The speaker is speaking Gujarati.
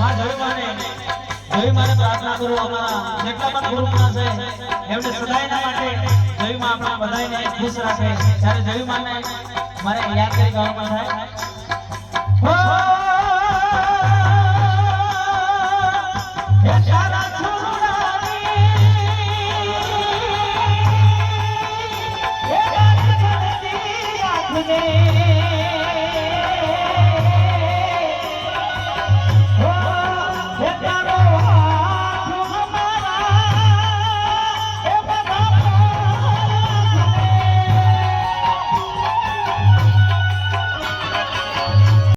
માં જય મારે પ્રાર્થના કરો અમારા જેટલા પણ ગુરુમાં છે. એમને સદાયના માટે જયમાં આપણા બધાયને ખુશ રાખે. ત્યારે જયમાને મારે યાદ કરી ગાવાનું થાય. હો!